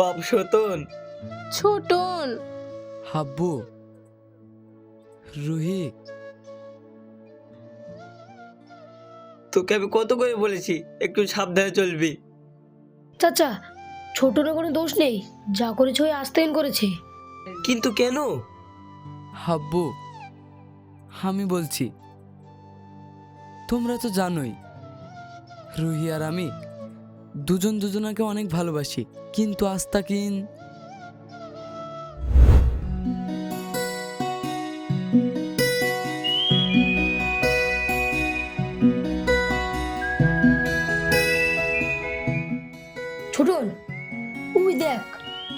বাপ সতন। ছোটন। হাব্বু রুহি। তোকে আমি কত করে বলেছি একটু সাবধানে চলবি। চাচা ছোটরা কোনো দোষ নেই যা করেছে ওই আস্তায়ন করেছে। কিন্তু কেন? হাব্বু আমি বলছি তোমরা তো জানোই রুহি আর আমি দুজন দুজনাকে অনেক ভালোবাসি কিন্তু আস্তাকিন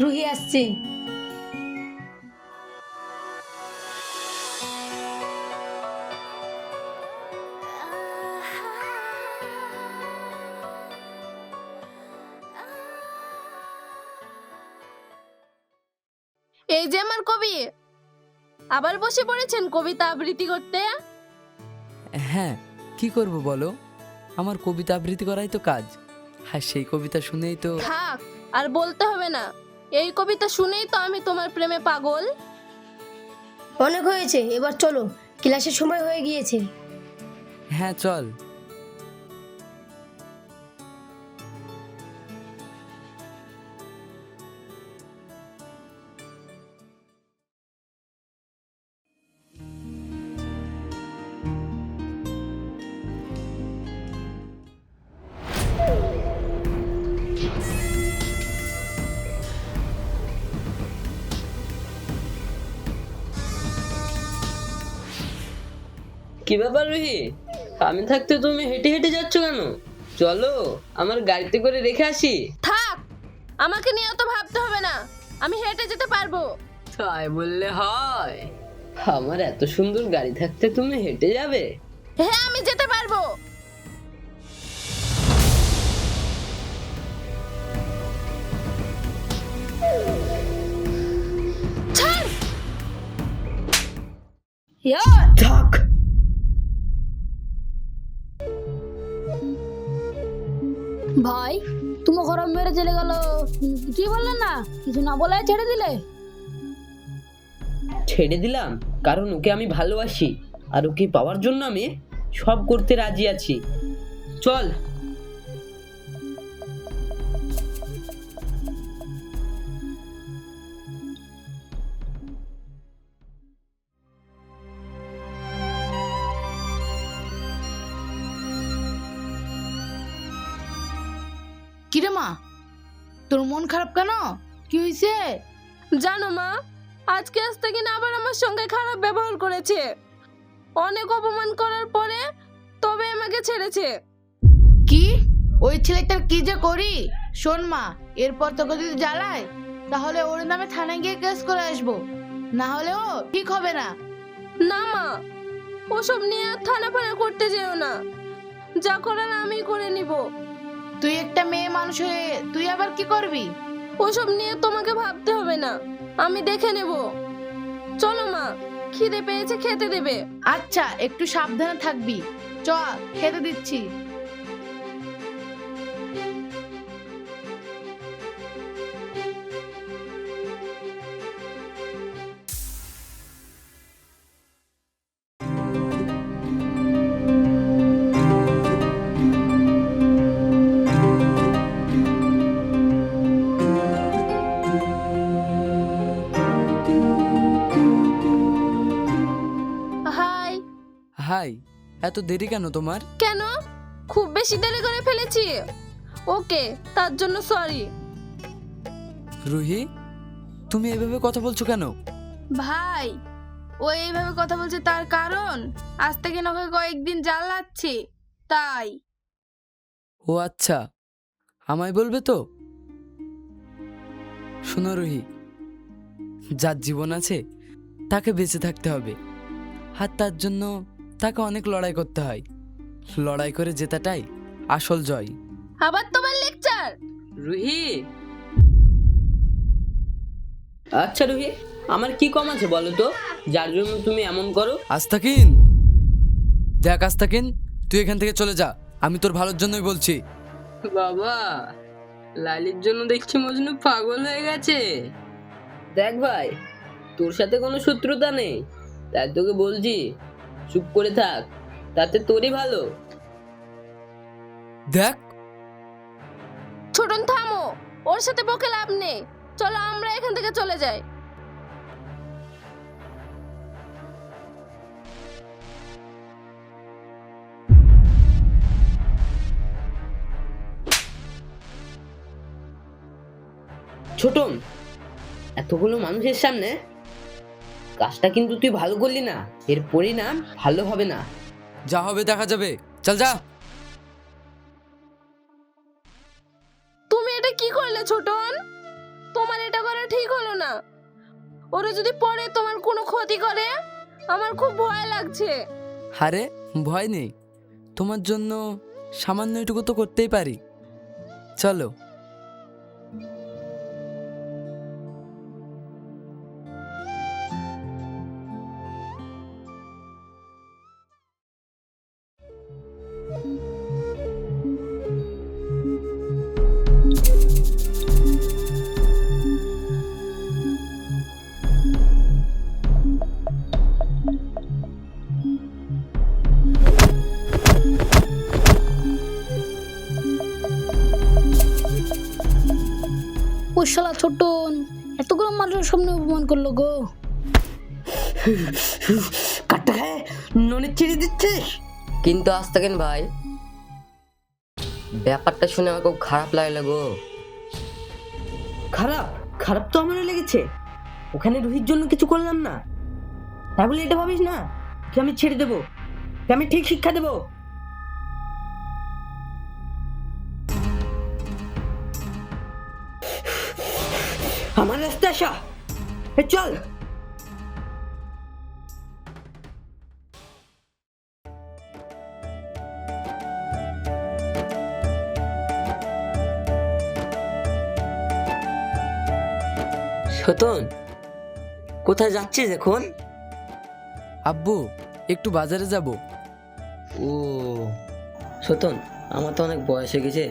রুহি আসছে। এই যে আমার কবি আবার বসে পড়েছেন কবিতা আবৃত্তি করতে? হ্যাঁ কি করব বলো? আমার কবিতা আবৃত্তি করাই তো কাজ। আর সেই কবিতা শুনেই তো থাক আর বলতে হবে না। এই কবিতা শুনেই তো আমি তোমার প্রেমে পাগল। অনেক হয়েছে এবার চলো ক্লাসের সময় হয়ে গিয়েছে। হ্যাঁ চল। কি ব্যাপার রুহি? আমি থাকতে তুমি হেঁটে হেঁটে যাচ্ছ কেন? চলো আমার গাড়িতে করে রেখে আসি। থাক আমাকে নিয়ে অত ভাবতে হবে না। আমি হেঁটে যেতে পারব। তাই বললে হয়। আমার এত সুন্দর গাড়ি থাকতে তুমি হেঁটে যাবে? হ্যাঁ আমি যেতে পারব! থাক। ভাই, তুমি গরম মেরে চলে গেল। কি বললেন না? কিছু না বলে ছেড়ে দিলে? ছেড়ে দিলাম, কারণ ওকে আমি ভালোবাসি। আর ওকে পাওয়ার জন্য আমি সব করতে রাজি আছি। চল কিরে মা? তোর মন খারাপ কেন? কি হয়েছে জানো মা আজকে আসতে কিনা আবার আমার সঙ্গে খারাপ ব্যবহার করেছে। অনেক অপমান করার পরে তবে আমাকে ছেড়েছে। কি? ওই ছেলেটার কি যে করি? শোন মা এরপর তোকে যদি জ্বালায় তাহলে ওর নামে থানায় গিয়ে কেস করে আসব। না হলে ও ঠিক হবে না। না মা ওসব নিয়ে আর থানা ফানা করতে যেও না। যা করার আমি করে নিব। তুই একটা মেয়ে মানুষ হয়ে তুই আবার কি করবি? ওসব নিয়ে তোমাকে ভাবতে হবে না। আমি দেখে নেব। চলো মা খিদে পেয়েছে খেতে দেবে। আচ্ছা একটু সাবধানে থাকবি। চ খেতে দিচ্ছি। এত দেরি কেন তোমার? কেন? খুব বেশি দেরি করে ফেলেছি। ওকে তার জন্য সরি। রুহি তুমি এভাবে কথা বলছো কেন? ভাই ও এইভাবে কথা বলছে তার কারণ? আজ থেকে ওকে কয়েকদিন জ্বালাচ্ছি তাই। ও আচ্ছা আমায় বলবে তো? শোনো রুহি যার জীবন আছে তাকে বেঁচে থাকতে হবে। আর তার জন্য তাকে অনেক লড়াই করতে হয়। লড়াই করে জেতাটাই আসল জয়। আবার তোমার লেকচার! রুহি! আচ্ছা রুহি আমার কি কম আছে বলো তো? যার জন্য তুমি এমন করো। আস্তাকিন! দেখ আস্তাকিন তুই এখান থেকে চলে যা আমি তোর ভালোর জন্যই বলছি। বাবা লালির জন্য দেখছি মজনু পাগল হয়ে গেছে। দেখ ভাই তোর সাথে কোনো শত্রুতা নেই তাই তোকে বলছি চুপ করে থাক তাতে তোরই ভালো। দেখ। ছোটন থামো। ওর সাথে বকে লাভ নেই। চলো আমরা এখান থেকে চলে যাই। ছোটন এতগুলো মানুষের সামনে কাজটা কিন্তু তুই ভালো করলি না। এর পরিণাম ভালো হবে না। যা হবে দেখা যাবে। চল যা। তুমি এটা কি করলে ছোটন তোমার এটা করা ঠিক হলো না। ওরা যদি পরে তোমার কোনো ক্ষতি করে আমার খুব ভয় লাগছে। আরে ভয় নেই। তোমার জন্য সামান্য এটুকু তো করতেই পারি। চলো। মানুষের সামনে অপমান করল গো। কাটটা খায় ননে ছেড়ে দিচ্ছিস? কিন্তু আজ থাকেন ভাই ব্যাপারটা শুনে আমার খুব খারাপ লাগল গো। খারাপ? খারাপ তো আমারও লেগেছে। ওখানে রুহির জন্য কিছু করলাম না। তাই বলে এটা ভাবিস না? যে আমি ছেড়ে দেবো? যে আমি ঠিক শিক্ষা দেবো? আমার রাস্তা আসা চল। সতন কোথায় যাচ্ছিস এখন? আব্বু একটু বাজারে যাব। ও সতন আমার তো অনেক বয়স হয়ে গেছে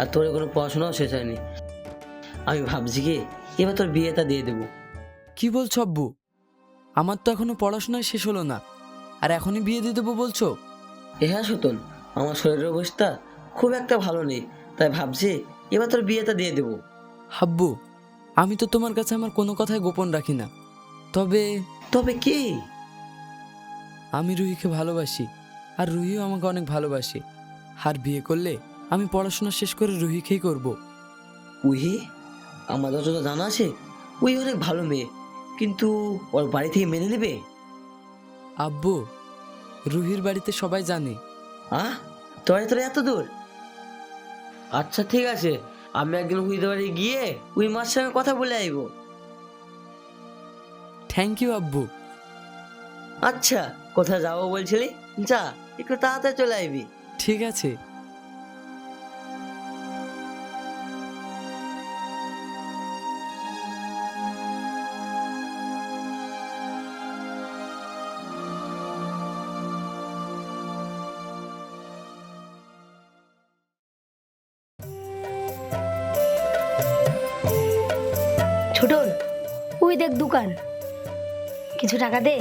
আর তোর কোনো পড়াশোনাও শেষ হয়নি। আমি ভাবছি কি এবার তোর বিয়েটা দিয়ে দেবো। কি বলছো আব্বু? আমার তো এখনও পড়াশোনা শেষ হলো না। আর এখনই বিয়ে দিয়ে দেবো বলছো? এ হ্যাঁ সতন আমার শরীরের অবস্থা খুব একটা ভালো নেই তাই ভাবছি এবার তোর বিয়েটা দিয়ে দেবো। হাব্বু আমি তো তোমার কাছে আমার কোনো কথাই গোপন রাখি না। তবে তবে কি? আমি রুহিকে ভালোবাসি আর রুহিও আমাকে অনেক ভালোবাসে। আর বিয়ে করলে আমি পড়াশোনা শেষ করে রুহিকেই করব। উহি আমার যতটা জানা আছে? ওই অনেক ভালো মেয়ে। কিন্তু ওর বাড়ি থেকে মেনে নেবে? আব্বু রুহির বাড়িতে সবাই জানে। আহ? তোর তোর এত দূর? আচ্ছা ঠিক আছে। আমি একদিন উইদের বাড়ি গিয়ে ওই মার সঙ্গে কথা বলে আইব। থ্যাংক ইউ আব্বু। আচ্ছা কোথায় যাব বলছিলি? যা একটু তাড়াতাড়ি চলে আইবি। ঠিক আছে। কিছু টাকা দে।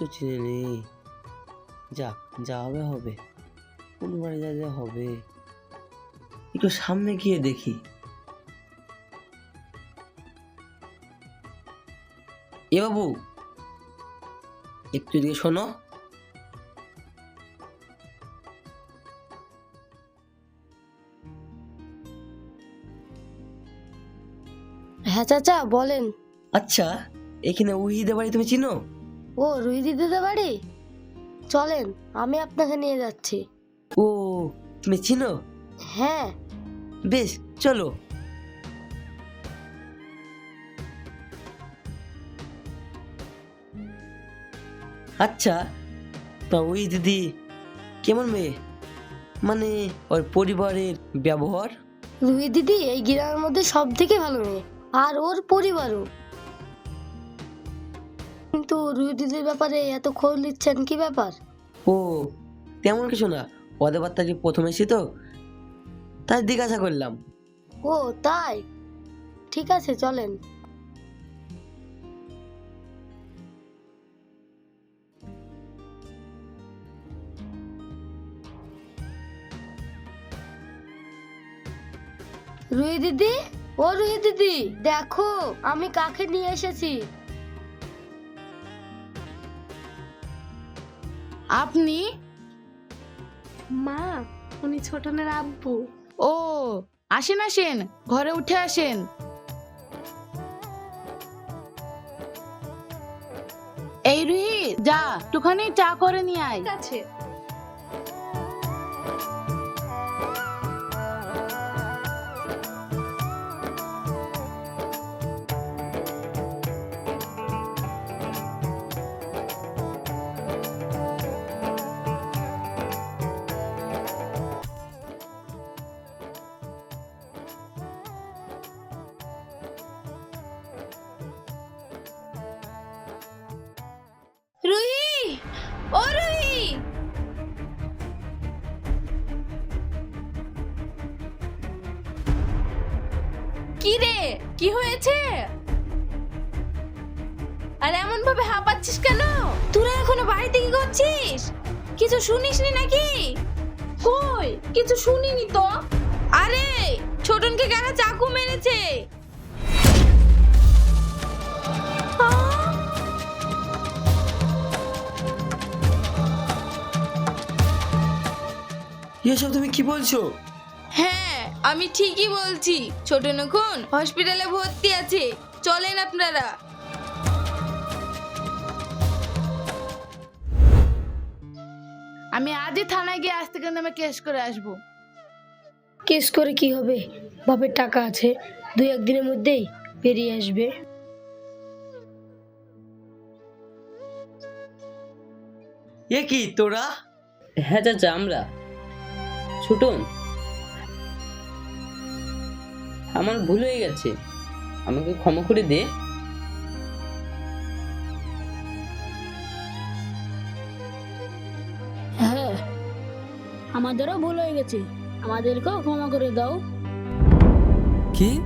তো চিনে নেই। যাক যা হবে হবে। কোন বাড়ি যা যা হবে। একটু সামনে গিয়ে দেখি। এ বাবু একটু দিয়ে শোনো। হ্যাঁ চাচা বলেন। আচ্ছা এখানে উহিদে বাড়ি তুমি চিনো? ও রুই দিদিদের বাড়ি? চলেন আমি আপনাকে নিয়ে যাচ্ছি। ও তুমি চিনো হ্যাঁ। বেশ চলো। আচ্ছা তা ওই দিদি কেমন মেয়ে? মানে ওর পরিবারের ব্যবহার? রুই দিদি এই গ্রামের মধ্যে সব থেকে ভালো মেয়ে আর ওর পরিবারও। কিন্তু রুই দিদির ব্যাপারে এত খোঁজ নিচ্ছেন কি ব্যাপার? ও তেমন কিছু না। ওদের বার্তা যে প্রথম এসে তো তাই জিজ্ঞাসা করলাম। ও তাই? ঠিক আছে চলেন। রুই দিদি? ও রুই দিদি দেখো আমি কাকে নিয়ে এসেছি? আপনি? মা উনি ছোটনের আব্বু। ও আসেন আসেন ঘরে উঠে আসেন। এই রুহি যা একটুখানি চা করে নিয়ে আয়। ঠিক আছে। ও কি রে কি হয়েছে? আর এমন ভাবে হাঁপাচ্ছিস কেন? তোরা এখনও বাড়িতে কি করছিস? কিছু শুনিসনি নাকি? কই? কিছু শুনিনি তো। আরে, ছোটনকে কেন চাকু মেরেছে? এসব তুমি কি বলছো? হ্যাঁ আমি ঠিকই বলছি। ছোট নকুন হসপিটালে ভর্তি আছে। চলেন আপনারা। আমি আজই থানায় গিয়ে আজ থেকে নামে কেস করে আসব। কেস করে কি হবে? বাপের টাকা আছে। দুই একদিনের মধ্যেই বেরিয়ে আসবে। এ কি তোরা? হ্যাঁ চাচা আমরা। ছোটন। আমার ভুল হয়ে গেছে। আমাকে ক্ষমা করে দে। হ্যাঁ আমাদেরও ভুল হয়ে গেছে। আমাদেরকেও ক্ষমা করে দাও। কি?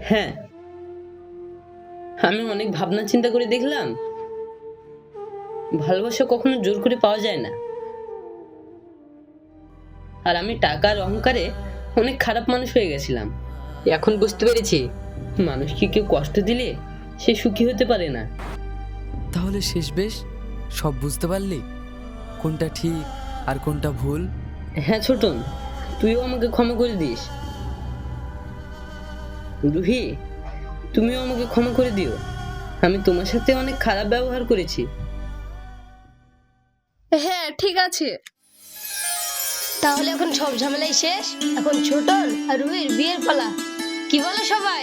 হ্যাঁ। আমি অনেক ভাবনা চিন্তা করে দেখলাম। ভালোবাসা কখনো জোর করে পাওয়া যায় না। আর আমি টাকার অহংকারে অনেক খারাপ মানুষ হয়ে গেছিলাম। এখন বুঝতে পেরেছি মানুষকে কেউ কষ্ট দিলে সে সুখী হতে পারে না। তাহলে শেষ বেশ সব বুঝতে পারলি? কোনটা ঠিক আর কোনটা ভুল? হ্যাঁ ছোটন তুইও আমাকে ক্ষমা করে দিস। রুহি তুমিও আমাকে ক্ষমা করে দিও। আমি তোমার সাথে অনেক খারাপ ব্যবহার করেছি। হ্যাঁ ঠিক আছে। তাহলে এখন সব ঝামেলাই শেষ? এখন ছোটন আর রুহির বিয়ের পালা। কি বলো সবাই?